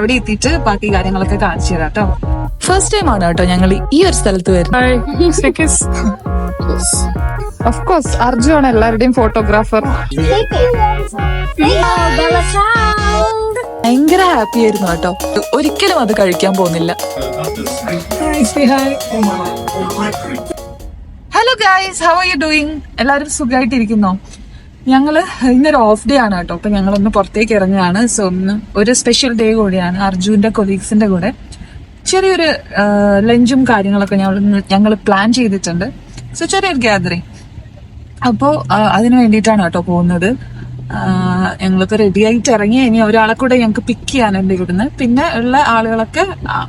അവിടെ എത്തിയിട്ട് ബാക്കി കാര്യങ്ങളൊക്കെ കാണിച്ചു തരാം കേട്ടോ. ഫസ്റ്റ് ടൈം ആണ് കേട്ടോ ഞങ്ങൾ ഈ ഒരു സ്ഥലത്ത് വരുന്നത്. ഓഫ് കോഴ്സ് അർജു ആണ് എല്ലാവരുടെയും ഫോട്ടോഗ്രാഫർ ഭയങ്കര ഹാപ്പി ആയിരുന്നു കേട്ടോ. ഒരിക്കലും അത് കഴിക്കാൻ പോകുന്നില്ല. Hello guys how are you doing എല്ലാവരും സുഖമായിട്ടിരിക്കുന്നോ? ഞങ്ങൾ ഇന്നൊരു ഓഫ് ഡേ ആണ് കേട്ടോ. അപ്പം ഞങ്ങളൊന്ന് പുറത്തേക്ക് ഇറങ്ങുകയാണ്. സോ ഒന്ന് ഒരു സ്പെഷ്യൽ ഡേ കൂടിയാണ് അർജുന്റെ കൊലീഗ്സിന്റെ കൂടെ. ചെറിയൊരു ലഞ്ചും കാര്യങ്ങളൊക്കെ ഞങ്ങൾ ഞങ്ങൾ പ്ലാൻ ചെയ്തിട്ടുണ്ട്. സോ ചെറിയൊരു ഗ്യാതറിങ് അപ്പോൾ അതിന് വേണ്ടിയിട്ടാണ് കേട്ടോ പോകുന്നത്. ഞങ്ങളിപ്പോൾ റെഡി ആയിട്ട് ഇറങ്ങി. ഇനി ഒരാളെ കൂടെ ഞങ്ങൾക്ക് പിക്ക് ചെയ്യാനുണ്ട് ഇവിടുന്ന്. പിന്നെ ഉള്ള ആളുകളൊക്കെ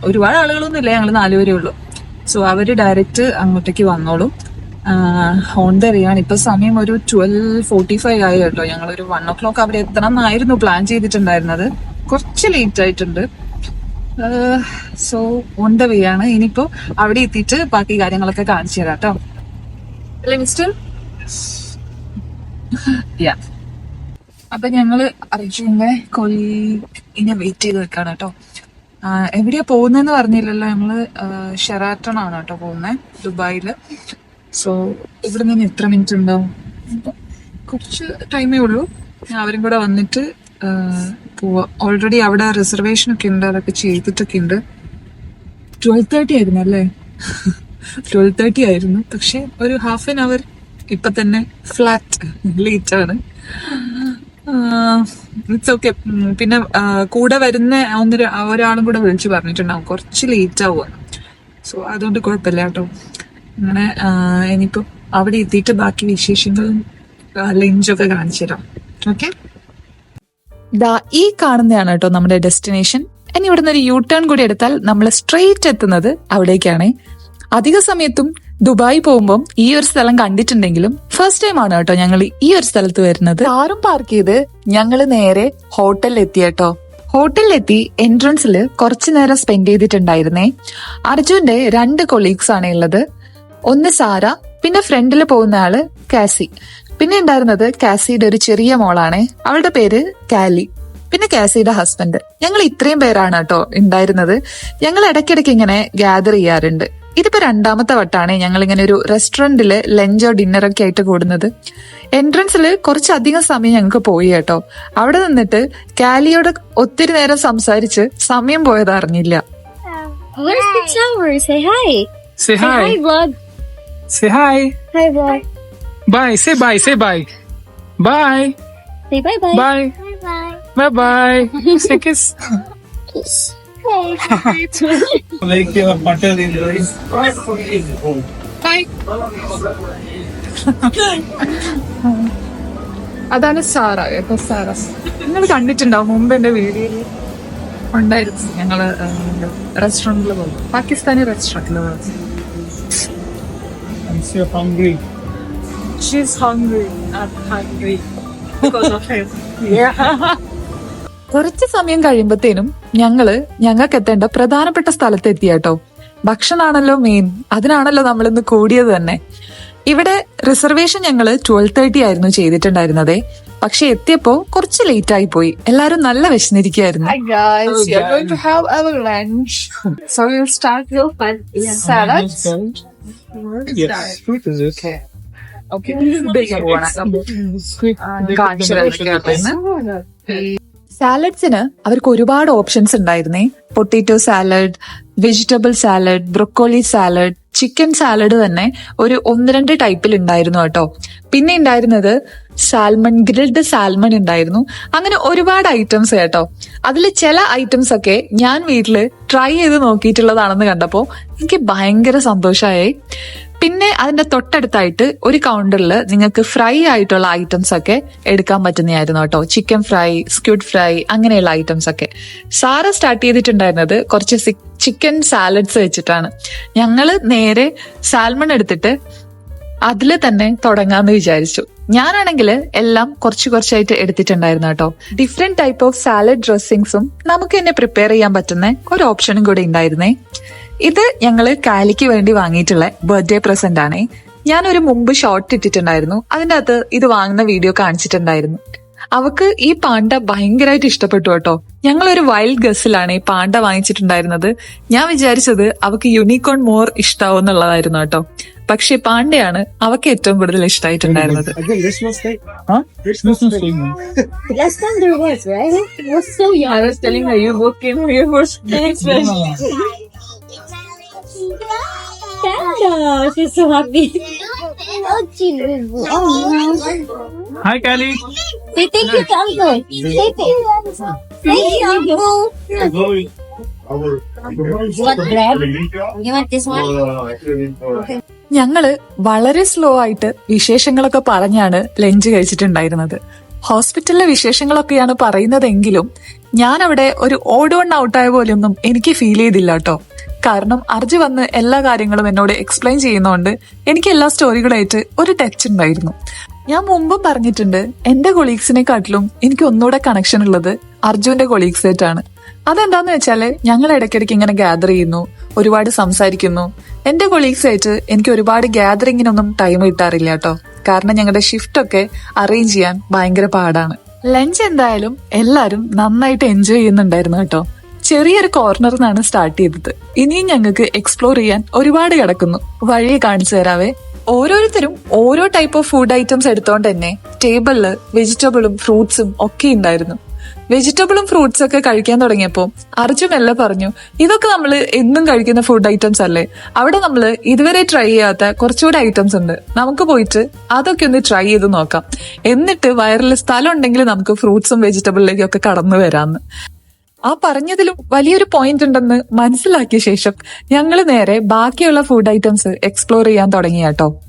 ഒരുപാട് ആളുകളൊന്നും ഇല്ല ഞങ്ങൾ നാലുപേരേ ഉള്ളൂ. സോ അവർ ഡയറക്റ്റ് അങ്ങോട്ടേക്ക് വന്നോളും. ഓൺ ദ റിയാണ് ഇപ്പൊ സമയം ഒരു ട്വൽവ് ഫോർട്ടി ഫൈവ് ആയി കേട്ടോ. ഞങ്ങൾ ഒരു വൺ ഓ ക്ലോക്ക് അവിടെ എത്തണം എന്നായിരുന്നു പ്ലാൻ ചെയ്തിട്ടുണ്ടായിരുന്നത്. കുറച്ച് ലേറ്റ് ആയിട്ടുണ്ട്. സോ ഓൺ ദ വേ ആണ്. ഇനിയിപ്പോ അവിടെ എത്തിയിട്ട് ബാക്കി കാര്യങ്ങളൊക്കെ കാണിച്ചു തരാം കേട്ടോ. മിസ്റ്റർ യാ അപ്പൊ ഞങ്ങൾ അർജുനെ കൊല്ലിനെ വെയിറ്റ് ചെയ്ത് വെക്കാണ് കേട്ടോ. എവിടെയാ പോകുന്നതെന്ന് പറഞ്ഞില്ലല്ലോ ഞങ്ങൾ ഷെറാട്ടൺ ആണ് കേട്ടോ പോകുന്നത് ദുബായിൽ. സോ ഇവിടെ നിന്ന് എത്ര മിനിറ്റ് ഉണ്ടാവും. കുറച്ച് ടൈമേ ഉള്ളൂ. അവരും കൂടെ വന്നിട്ട് പോവാ. ഓൾറെഡി അവിടെ റിസർവേഷൻ ഒക്കെ ഉണ്ട്. അതൊക്കെ ചെയ്തിട്ടൊക്കെ ഉണ്ട്. ട്വൽവ് തേർട്ടി ആയിരുന്നു അല്ലേ? ട്വൽവ് തേർട്ടി ആയിരുന്നു. പക്ഷെ ഒരു ഹാഫ് ആൻ അവർ ഇപ്പൊ തന്നെ ഫ്ലാറ്റ് ലേറ്റ് ആണ്. ഇറ്റ്സ് ഓക്കെ പിന്നെ കൂടെ വരുന്ന ഒന്നൊരു ഒരാളും കൂടെ വിളിച്ചു പറഞ്ഞിട്ടുണ്ടാവും. കുറച്ച് ലേറ്റ് ആവുക സോ അതുകൊണ്ട് കുഴപ്പമില്ല കേട്ടോ. അങ്ങനെ ഇനിയിപ്പോ അവിടെ എത്തിയിട്ട് ബാക്കി വിശേഷങ്ങളും ലഞ്ചൊക്കെ കാണിച്ചു തരാം. ഓക്കെ ദാ ഈ കാണുന്നതാണ് കേട്ടോ നമ്മുടെ ഡെസ്റ്റിനേഷൻ ഇനി ഇവിടുന്ന് ഒരു യൂ ടേൺ കൂടി എടുത്താൽ നമ്മൾ സ്ട്രെയിറ്റ് എത്തുന്നത് അവിടേക്കാണ്. അധിക സമയത്തും ദുബായ് പോകുമ്പോൾ ഈ ഒരു സ്ഥലം കണ്ടിട്ടുണ്ടെങ്കിലും ഫസ്റ്റ് ടൈം ആണ് കേട്ടോ ഞങ്ങൾ ഈ ഒരു സ്ഥലത്ത് വരുന്നത്. കാറും പാർക്ക് ചെയ്ത് ഞങ്ങൾ നേരെ ഹോട്ടലിൽ എത്തി കേട്ടോ. ഹോട്ടലിലെത്തി എൻട്രൻസിൽ കുറച്ചു നേരം സ്പെൻഡ് ചെയ്തിട്ടുണ്ടായിരുന്നേ. അർജുന്റെ രണ്ട് കൊളീഗ്സ് ആണ് ഉള്ളത്. ഒന്ന് സാര പിന്നെ ഫ്രണ്ടിൽ പോകുന്ന ആൾ കാസി. പിന്നെ ഉണ്ടായിരുന്നത് കാസിയുടെ ഒരു ചെറിയ മോളാണ്. അവളുടെ പേര് കാലി. പിന്നെ കാസിയുടെ ഹസ്ബൻഡ്. ഞങ്ങൾ ഇത്രയും പേരാണ് കേട്ടോ ഉണ്ടായിരുന്നത്. ഞങ്ങൾ ഇടയ്ക്കിടയ്ക്ക് ഇങ്ങനെ ഗ്യാദർ ചെയ്യാറുണ്ട്. ഇതിപ്പോ രണ്ടാമത്തെ വട്ടാണ് ഞങ്ങൾ ഇങ്ങനെ ഒരു റെസ്റ്റോറന്റിൽ ലഞ്ചോ ഡിന്നറൊക്കെ ആയിട്ട് കൂടുന്നത്. എൻട്രൻസിൽ കുറച്ചധികം സമയം ഞങ്ങൾക്ക് പോയി കേട്ടോ. അവിടെ നിന്നിട്ട് കാലിയോട് ഒത്തിരി നേരം സംസാരിച്ച് സമയം പോയത് അറിഞ്ഞില്ല Where's the tower? Say hi. Say Say hi, hi. vlog. Say hi. Hi, vlog. Bye. Say bye. Say bye. Bye. Say bye bye. Bye. Bye bye. Bye bye. Say kiss. Kiss. Like your butter in bye അതാണ് Sara കേട്ടോ Sara നിങ്ങൾ കണ്ടിട്ടുണ്ടാവും മുമ്പ് എന്റെ വീഡിയോയിൽ ഉണ്ടായിരുന്നു ഞങ്ങൾ റെസ്റ്റോറന്റിൽ പോകും പാകിസ്ഥാനി റെസ്റ്റോറന്റിൽ പോകും I'm so hungry. She's hungry. I'm because of him. കുറച്ച് സമയം കഴിയുമ്പത്തേനും ഞങ്ങൾ ഞങ്ങൾക്ക് എത്തേണ്ട പ്രധാനപ്പെട്ട സ്ഥലത്ത് എത്തിയാട്ടോ. ഭക്ഷണാണല്ലോ മെയിൻ അതിനാണല്ലോ നമ്മൾ ഇന്ന് കൂടിയത് തന്നെ. ഇവിടെ റിസർവേഷൻ ഞങ്ങൾ ട്വൽവ് തേർട്ടി ആയിരുന്നു ചെയ്തിട്ടുണ്ടായിരുന്നത്. പക്ഷെ എത്തിയപ്പോ കുറച്ച് ലേറ്റ് ആയി പോയി. എല്ലാരും നല്ല വിശന്നിരിക്കുകയായിരുന്നു. Yes. Fruit is okay. Okay, one. കാണിച്ചു സാലഡ്സിന് അവർക്ക് ഒരുപാട് ഓപ്ഷൻസ് ഉണ്ടായിരുന്നേ potato salad vegetable salad broccoli salad chicken salad തന്നെ ഒരു ഒന്ന് രണ്ട് ടൈപ്പിൽ ഉണ്ടായിരുന്നു കേട്ടോ. പിന്നെ ഉണ്ടായിരുന്നത് സാൽമൺ ഗ്രിൽഡ് സാൽമൺ ഉണ്ടായിരുന്നു. അങ്ങനെ ഒരുപാട് ഐറ്റംസ് കേട്ടോ. അതിൽ ചില ഐറ്റംസ് ഒക്കെ ഞാൻ വീട്ടിൽ ട്രൈ ചെയ്ത് നോക്കിയിട്ടുള്ളതാണെന്ന് കണ്ടപ്പോൾ എനിക്ക് ഭയങ്കര സന്തോഷമായി പിന്നെ അതിന്റെ തൊട്ടടുത്തായിട്ട് ഒരു കൗണ്ടറിൽ നിങ്ങൾക്ക് ഫ്രൈ ആയിട്ടുള്ള ഐറ്റംസ് ഒക്കെ എടുക്കാൻ പറ്റുന്നതായിരുന്നു കേട്ടോ. ചിക്കൻ ഫ്രൈ സ്ക്യൂഡ് ഫ്രൈ അങ്ങനെയുള്ള ഐറ്റംസ് ഒക്കെ. സാറ് സ്റ്റാർട്ട് ചെയ്തിട്ടുണ്ടായിരുന്നത് കുറച്ച് ചിക്കൻ സാലഡ്സ് വെച്ചിട്ടാണ്. ഞങ്ങൾ നേരെ സാൽമൺ എടുത്തിട്ട് അതിൽ തന്നെ തുടങ്ങാന്ന് വിചാരിച്ചു. ഞാനാണെങ്കിൽ എല്ലാം കുറച്ച് കുറച്ചായിട്ട് എടുത്തിട്ടുണ്ടായിരുന്നു കേട്ടോ. ഡിഫറെന്റ് ടൈപ്പ് ഓഫ് സാലഡ് ഡ്രസ്സിങ്സും നമുക്ക് തന്നെ പ്രിപ്പയർ ചെയ്യാൻ പറ്റുന്ന ഒരു ഓപ്ഷനും കൂടി ഉണ്ടായിരുന്നേ. ഇത് ഞങ്ങൾ കാലിക്ക് വേണ്ടി വാങ്ങിയിട്ടുള്ള ബർത്ത്ഡേ പ്രസന്റ് ആണേ. ഞാനൊരു മുമ്പ് ഷോർട്ട് ഇട്ടിട്ടുണ്ടായിരുന്നു. അതിന്റെ അകത്ത് ഇത് വാങ്ങുന്ന വീഡിയോ കാണിച്ചിട്ടുണ്ടായിരുന്നു. അവക്ക് ഈ പാണ്ട ഭയങ്കരമായിട്ട് ഇഷ്ടപ്പെട്ടു കേട്ടോ. ഞങ്ങളൊരു വൈൽഡ് ഗസ്സിലാണ് ഈ പാണ്ട വാങ്ങിച്ചിട്ടുണ്ടായിരുന്നത്. ഞാൻ വിചാരിച്ചത് അവക്ക് യൂണിക്കോൺ മോർ ഇഷ്ടാവും എന്നുള്ളതായിരുന്നു കേട്ടോ. പക്ഷെ പാണ്ഡയാണ് അവക്ക് ഏറ്റവും കൂടുതൽ ഇഷ്ടമായിട്ടുണ്ടായിരുന്നത് Panda! She's so happy. Oh. Oh. Hi, Kelly. Say thank you to uncle. Say thank you. Thank you, uncle. What bread? You want this one? ഞങ്ങൾ വളരെ സ്ലോ ആയിട്ട് വിശേഷങ്ങളൊക്കെ പറഞ്ഞാണ് ലഞ്ച് കഴിച്ചിട്ടുണ്ടായിരുന്നത് ഹോസ്പിറ്റലിലെ വിശേഷങ്ങളൊക്കെയാണ് പറയുന്നതെങ്കിലും ഞാൻ അവിടെ ഒരു ഓഡ് വൺ ഔട്ടായ പോലെയൊന്നും എനിക്ക് ഫീൽ ചെയ്തില്ല കേട്ടോ കാരണം അർജു വന്ന് എല്ലാ കാര്യങ്ങളും എന്നോട് എക്സ്പ്ലെയിൻ ചെയ്യുന്നതുകൊണ്ട് എനിക്ക് എല്ലാ സ്റ്റോറികളായിട്ട് ഒരു ടച്ച് ഉണ്ടായിരുന്നു. ഞാൻ മുമ്പും പറഞ്ഞിട്ടുണ്ട് എന്റെ കൊളീഗ്സിനെക്കാട്ടിലും എനിക്ക് ഒന്നുകൂടെ കണക്ഷൻ ഉള്ളത് അർജുന്റെ കൊളീഗ്സ് ആയിട്ടാണ് അതെന്താന്ന് വെച്ചാൽ ഞങ്ങൾ ഇടയ്ക്കിടയ്ക്ക് ഇങ്ങനെ ഗ്യാദർ ചെയ്യുന്നു ഒരുപാട് സംസാരിക്കുന്നു. എന്റെ കൊളീഗ്സ് ആയിട്ട് എനിക്ക് ഒരുപാട് ഗ്യാദറിങ്ങിനൊന്നും ടൈം കിട്ടാറില്ല കേട്ടോ. കാരണം ഞങ്ങളുടെ ഷിഫ്റ്റ് ഒക്കെ അറേഞ്ച് ചെയ്യാൻ ഭയങ്കര പാടാണ്. ലഞ്ച് എന്തായാലും എല്ലാരും നന്നായിട്ട് എൻജോയ് ചെയ്യുന്നുണ്ടായിരുന്നു കേട്ടോ. ചെറിയൊരു കോർണറിൽ നിന്നാണ് സ്റ്റാർട്ട് ചെയ്തത്. ഇനിയും ഞങ്ങൾക്ക് എക്സ്പ്ലോർ ചെയ്യാൻ ഒരുപാട് കിടക്കുന്നു. വഴിയെ കാണിച്ചു തരാവേ. ഓരോരുത്തരും ഓരോ ടൈപ്പ് ഓഫ് ഫുഡ് ഐറ്റംസ് എടുത്തോണ്ട് തന്നെ ടേബിളിൽ വെജിറ്റബിളും ഫ്രൂട്ട്സും ഒക്കെ ഉണ്ടായിരുന്നു വെജിറ്റബിളും ഫ്രൂട്ട്സ് ഒക്കെ കഴിക്കാൻ തുടങ്ങിയപ്പോൾ അർജു മെല്ലെ പറഞ്ഞു ഇതൊക്കെ നമ്മൾ എന്നും കഴിക്കുന്ന ഫുഡ് ഐറ്റംസ് അല്ലേ? അവിടെ നമ്മൾ ഇതുവരെ ട്രൈ ചെയ്യാത്ത കുറച്ചുകൂടെ ഐറ്റംസ് ഉണ്ട്. നമുക്ക് പോയിട്ട് അതൊക്കെ ഒന്ന് ട്രൈ ചെയ്ത് നോക്കാം. എന്നിട്ട് വയറിൽ സ്ഥലം ഉണ്ടെങ്കിൽ നമുക്ക് ഫ്രൂട്ട്സും വെജിറ്റബിളിലേക്കും ഒക്കെ കടന്നു വരാമെന്ന് ആ പറഞ്ഞതിലും വലിയൊരു പോയിന്റ് ഉണ്ടെന്ന് മനസ്സിലാക്കിയ ശേഷം ഞങ്ങൾ നേരെ ബാക്കിയുള്ള ഫുഡ് ഐറ്റംസ് എക്സ്പ്ലോർ ചെയ്യാൻ തുടങ്ങി കേട്ടോ.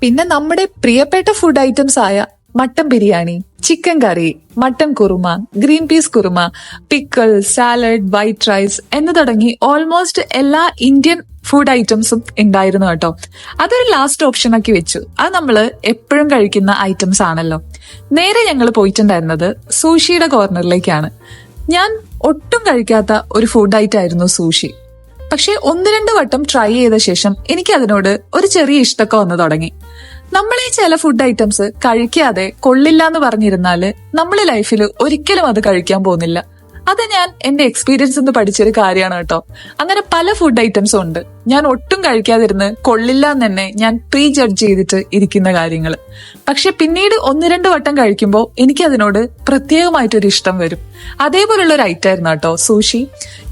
പിന്നെ നമ്മുടെ പ്രിയപ്പെട്ട ഫുഡ് ഐറ്റംസ് ആയ mutton biryani chicken curry mutton korma green peas korma pickle salad white rice എന്ന് തുടങ്ങി ഓൾമോസ്റ്റ് എല്ലാ ഇന്ത്യൻ ഫുഡ് ഐറ്റംസും ഉണ്ടായിരുന്നു കേട്ടോ. അതൊരു ലാസ്റ്റ് ഓപ്ഷൻ ആക്കി വെച്ചു. അത് നമ്മൾ എപ്പോഴും കഴിക്കുന്ന ഐറ്റംസ് ആണല്ലോ. നേരെ ഞങ്ങൾ പോയിട്ടുണ്ടായിരുന്നത് സൂഷിയുടെ കോർണറിലേക്കാണ് ഞാൻ ഒട്ടും കഴിക്കാത്ത ഒരു ഫുഡ് ഐറ്റം ആയിരുന്നു സൂഷി പക്ഷെ ഒന്ന് രണ്ട് വട്ടം ട്രൈ ചെയ്ത ശേഷം എനിക്ക് അതിനോട് ഒരു ചെറിയ ഇഷ്ടമൊക്കെ വന്നു തുടങ്ങി. നമ്മൾ ഈ ചില ഫുഡ് ഐറ്റംസ് കഴിക്കാതെ കൊള്ളില്ല എന്ന് പറഞ്ഞിരുന്നാൽ നമ്മൾ ലൈഫിൽ ഒരിക്കലും അത് കഴിക്കാൻ പോകുന്നില്ല. അത് ഞാൻ എന്റെ എക്സ്പീരിയൻസ് നിന്ന് പഠിച്ചൊരു കാര്യമാണ് കേട്ടോ. അങ്ങനെ പല ഫുഡ് ഐറ്റംസും ഉണ്ട്. ഞാൻ ഒട്ടും കഴിക്കാതിരുന്ന് കൊള്ളില്ല എന്ന് തന്നെ ഞാൻ പ്രീ ജഡ്ജ് ചെയ്തിട്ട് ഇരിക്കുന്ന കാര്യങ്ങൾ പക്ഷെ പിന്നീട് ഒന്ന് രണ്ട് വട്ടം കഴിക്കുമ്പോൾ എനിക്ക് അതിനോട് പ്രത്യേകമായിട്ടൊരു ഇഷ്ടം വരും. അതേപോലുള്ള ഒരു ഐറ്റം ആയിരുന്നു കേട്ടോ സൂഷി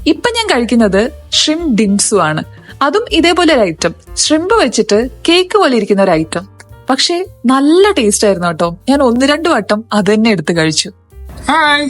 ഇപ്പൊ ഞാൻ കഴിക്കുന്നത് ഷ്രിം ഡിൻസു ആണ്. അതും ഇതേപോലെ ഒരു ഐറ്റം ഷ്രിംപ് വെച്ചിട്ട് കേക്ക് പോലെ ഇരിക്കുന്ന ഒരു ഐറ്റം പക്ഷെ നല്ല ടേസ്റ്റ് ആയിരുന്നു കേട്ടോ. ഞാൻ ഒന്ന് രണ്ട് വട്ടം അത് തന്നെ എടുത്ത് കഴിച്ചു. Hi.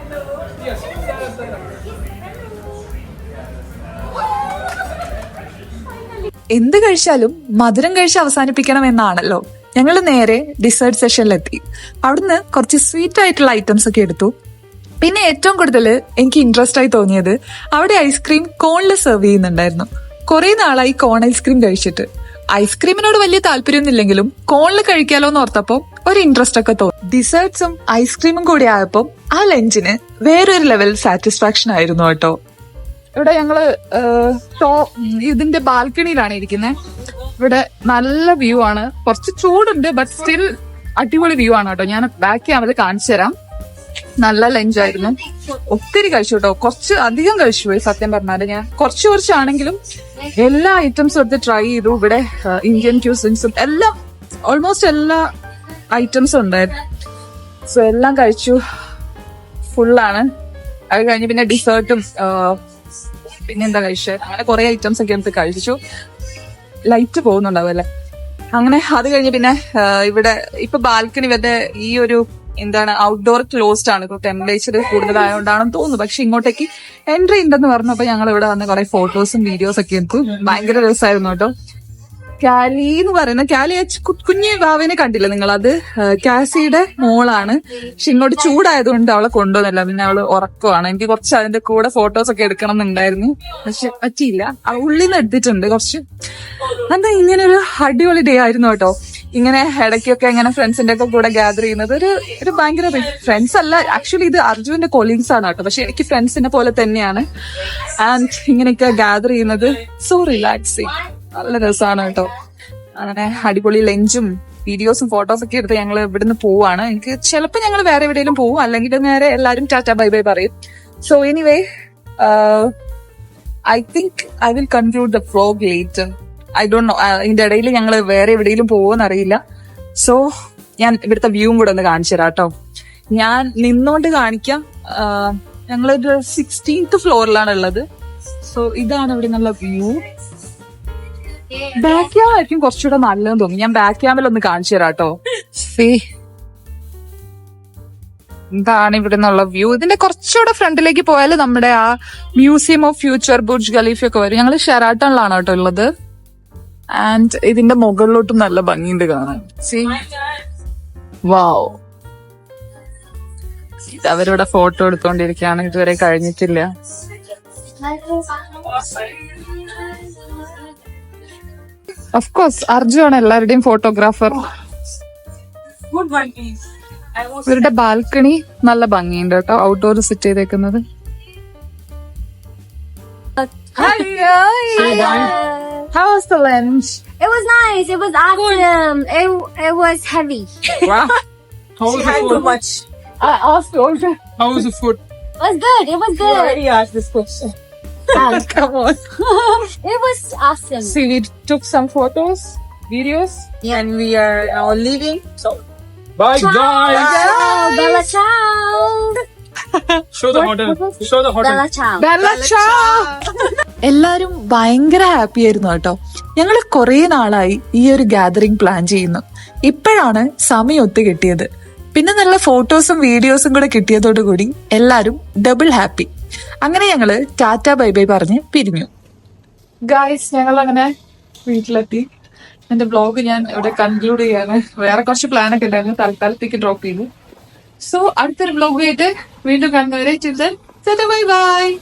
എന്ത് കഴിച്ചാലും മധുരം കഴിച്ച് അവസാനിപ്പിക്കണം എന്നാണല്ലോ. ഞങ്ങൾ നേരെ ഡിസേർട്ട് സെഷനിലെത്തി അവിടുന്ന് കുറച്ച് സ്വീറ്റ് ആയിട്ടുള്ള ഐറ്റംസ് ഒക്കെ എടുത്തു. പിന്നെ ഏറ്റവും കൂടുതൽ എനിക്ക് ഇൻട്രസ്റ്റ് ആയി തോന്നിയത് അവിടെ ഐസ്ക്രീം കോണിൽ സെർവ് ചെയ്യുന്നുണ്ടായിരുന്നു. കുറെ നാളായി കോൺ ഐസ്ക്രീം കഴിച്ചിട്ട്. ഐസ്ക്രീമിനോട് വലിയ താല്പര്യമൊന്നുമില്ലെങ്കിലും കോണിൽ കഴിക്കാലോ എന്ന് ഓർത്തപ്പോ ഒരു ഇൻട്രസ്റ്റ് ഒക്കെ തോന്നി. ഡിസേർട്ട്സും ഐസ്ക്രീമും കൂടി ആയപ്പോൾ ആ ലഞ്ചിന് വേറൊരു ലെവൽ സാറ്റിസ്ഫാക്ഷൻ ആയിരുന്നു കേട്ടോ. ഇവിടെ ഞങ്ങൾ ഇതിന്റെ ബാൽക്കണിയിലാണ് ഇരിക്കുന്നത് ഇവിടെ നല്ല വ്യൂ ആണ്. കുറച്ച് ചൂടുണ്ട് ബട്ട് സ്റ്റിൽ അടിപൊളി വ്യൂ ആണ് കേട്ടോ. ഞാൻ ബാക്ക് ക്യാമറ കാണിച്ചു തരാം. നല്ല ലഞ്ച് ആയിരുന്നു. ഒത്തിരി കഴിച്ചു കേട്ടോ. കുറച്ച് അധികം കഴിച്ചു പോയി സത്യം പറഞ്ഞാൽ ഞാൻ. കുറച്ച് കുറച്ചാണെങ്കിലും എല്ലാ ഐറ്റംസും എടുത്ത് ട്രൈ ചെയ്തു. ഇവിടെ ഇന്ത്യൻ ക്യൂസിൻസും എല്ലാം ഓൾമോസ്റ്റ് എല്ലാ ഐറ്റംസും ഉണ്ടായിരുന്നു സോ എല്ലാം കഴിച്ചു. ഫുള്ളാണ് അത് കഴിഞ്ഞ് പിന്നെ ഡിസേർട്ടും പിന്നെന്താ കഴിച്ചത് അങ്ങനെ കുറെ ഐറ്റംസ് ഒക്കെ എടുത്ത് കഴിച്ചു. ലൈറ്റ് പോകുന്നുണ്ടാവും അല്ലെ? അങ്ങനെ അത് കഴിഞ്ഞ് പിന്നെ ഇവിടെ ഇപ്പൊ ബാൽക്കണി ഇവരുടെ ഈ ഒരു എന്താണ് ഔട്ട്ഡോർ ക്ലോസ്ഡ് ആണ്. ടെമ്പറേച്ചർ കൂടുതലായതുകൊണ്ടാണെന്ന് തോന്നുന്നു. പക്ഷെ ഇങ്ങോട്ടേക്ക് എൻട്രി ഉണ്ടെന്ന് പറഞ്ഞപ്പോ ഞങ്ങൾ ഇവിടെ വന്ന് കുറെ ഫോട്ടോസും വീഡിയോസ് ഒക്കെ എടുത്തു. ഭയങ്കര രസമായിരുന്നു കേട്ടോ. കാലി എന്ന് പറയുന്ന കാലി അച്ഛ കുഞ്ഞു വാവിനെ കണ്ടില്ല നിങ്ങൾ അത് കാസിയുടെ മോളാണ്. പക്ഷെ ഇങ്ങോട്ട് ചൂടായതുകൊണ്ട് അവളെ കൊണ്ടുവന്നില്ല. പിന്നെ അവൾ ഉറക്കമാണ് എനിക്ക് കുറച്ച് അതിന്റെ കൂടെ ഫോട്ടോസ് ഒക്കെ എടുക്കണം എന്നുണ്ടായിരുന്നു പക്ഷെ പറ്റിയില്ല. ഉള്ളിൽ നിന്ന് എടുത്തിട്ടുണ്ട്. കുറച്ച് എന്താ ഇങ്ങനെ ഒരു അടിപൊളി ഡേ ആയിരുന്നു കേട്ടോ. ഇങ്ങനെ ഇടയ്ക്കൊക്കെ ഇങ്ങനെ ഫ്രണ്ട്സിന്റെ ഒക്കെ കൂടെ ഗ്യാദർ ചെയ്യുന്നത് ഒരു ഒരു ഭയങ്കര ഫ്രണ്ട്സ് അല്ല. ആക്ച്വലി ഇത് അർജുന്റെ കൊളീഗ്സ് ആണ് കേട്ടോ. പക്ഷെ എനിക്ക് ഫ്രണ്ട്സിനെ പോലെ തന്നെയാണ്. ആൻഡ് ഇങ്ങനെയൊക്കെ ഗ്യാദർ ചെയ്യുന്നത്. സോ റിലാക്സിങ് നല്ല രസമാണ് കേട്ടോ. അങ്ങനെ അടിപൊളി ലഞ്ചും വീഡിയോസും ഫോട്ടോസ് ഒക്കെ എടുത്ത് ഞങ്ങൾ ഇവിടുന്ന് പോവാണ്. എനിക്ക് ചിലപ്പോൾ ഞങ്ങൾ വേറെ എവിടെയെങ്കിലും പോവും. അല്ലെങ്കിൽ നേരെ എല്ലാവരും ടാറ്റ ബൈ ബൈ പറയും. So anyway I think I will conclude the vlog later I don't know ഇതിന്റെ ഇടയിൽ ഞങ്ങൾ വേറെ എവിടെയെങ്കിലും പോകുമെന്ന് അറിയില്ല. സോ ഞാൻ ഇവിടുത്തെ വ്യൂവും കൂടെ ഒന്ന് കാണിച്ചു തരാം കേട്ടോ. ഞാൻ നിന്നോണ്ട് കാണിക്കാം. ഞങ്ങളൊരു സിക്സ്റ്റീൻത്ത് ഫ്ലോറിലാണ് ഉള്ളത്. സോ ഇതാണ് ഇവിടെ നിന്നുള്ള വ്യൂ ബാക്ക് ക്യാം ആയിരിക്കും കുറച്ചുകൂടെ നല്ലതെന്ന് തോന്നി ഞാൻ ബാക്ക് ക്യാമിൽ ഒന്ന് കാണിച്ചു തരാം കേട്ടോ എന്താണ് ഇതാണ് ഇവിടെ നിന്നുള്ള വ്യൂ ഇതിന്റെ കുറച്ചുകൂടെ ഫ്രണ്ടിലേക്ക് പോയാൽ നമ്മുടെ ആ museum of future Burj Khalifa ഒക്കെ വരും. ഞങ്ങൾ ഷെറാട്ടണിലാണ് കേട്ടോ ഉള്ളത്? ആൻഡ് ഇതിന്റെ മുകളിലോട്ടും നല്ല ഭംഗിയുണ്ട് കാണാൻ. സി. വാവ് അവരിവിടെ ഫോട്ടോ എടുത്തോണ്ടിരിക്കുകയാണ്. ഇതുവരെ കഴിഞ്ഞിട്ടില്ല. ഓഫ് കോഴ്സ് അർജു ആണ് എല്ലാവരുടെയും ഫോട്ടോഗ്രാഫർ ഇവരുടെ ബാൽക്കണി നല്ല ഭംഗിയുണ്ട് കേട്ടോ ഔട്ട്ഡോർ സെറ്റ് ചെയ്തേക്കുന്നത് How was the lunch? It was nice. It was awesome. It it was heavy. Wow. How was the food? I asked also. How was the food? It was good. It was good. already asked this question. Come on. It was awesome. See, we took some photos, videos, Yeah. and we are now leaving. So, Bye, Ciao. guys. Ciao, Bella ciao. Show the hotel. Show the hotel. Bella ciao. Bella ciao. എല്ലാരും ഭയങ്കര happy ആയിരുന്നു കേട്ടോ ഞങ്ങൾ കുറെ നാളായി ഈ ഒരു gathering plan ചെയ്യുന്നു ഇപ്പോഴാണ് സമയം ഒത്തു കിട്ടിയത് പിന്നെ നല്ല ഫോട്ടോസും വീഡിയോസും കൂടെ കിട്ടിയതോടുകൂടി എല്ലാരും ഡബിൾ ഹാപ്പി അങ്ങനെ ഞങ്ങൾ ടാറ്റ ബൈ ബൈ പറഞ്ഞ് പിരിഞ്ഞു. ഗായ്സ് ഞങ്ങൾ അങ്ങനെ വീട്ടിലെത്തി. എന്റെ ബ്ലോഗ് ഞാൻ ഇവിടെ കൺക്ലൂഡ് ചെയ്യാണ്. വേറെ കുറച്ച് പ്ലാൻ ഒക്കെ ഉണ്ടായിരുന്നു. തൽക്കാലത്തേക്ക് ഡ്രോപ്പ് ചെയ്തു. സോ അടുത്തൊരു ബ്ലോഗ് ആയിട്ട് വീണ്ടും കാണുന്നവരെ ചിന്തൻ ബൈ ബൈ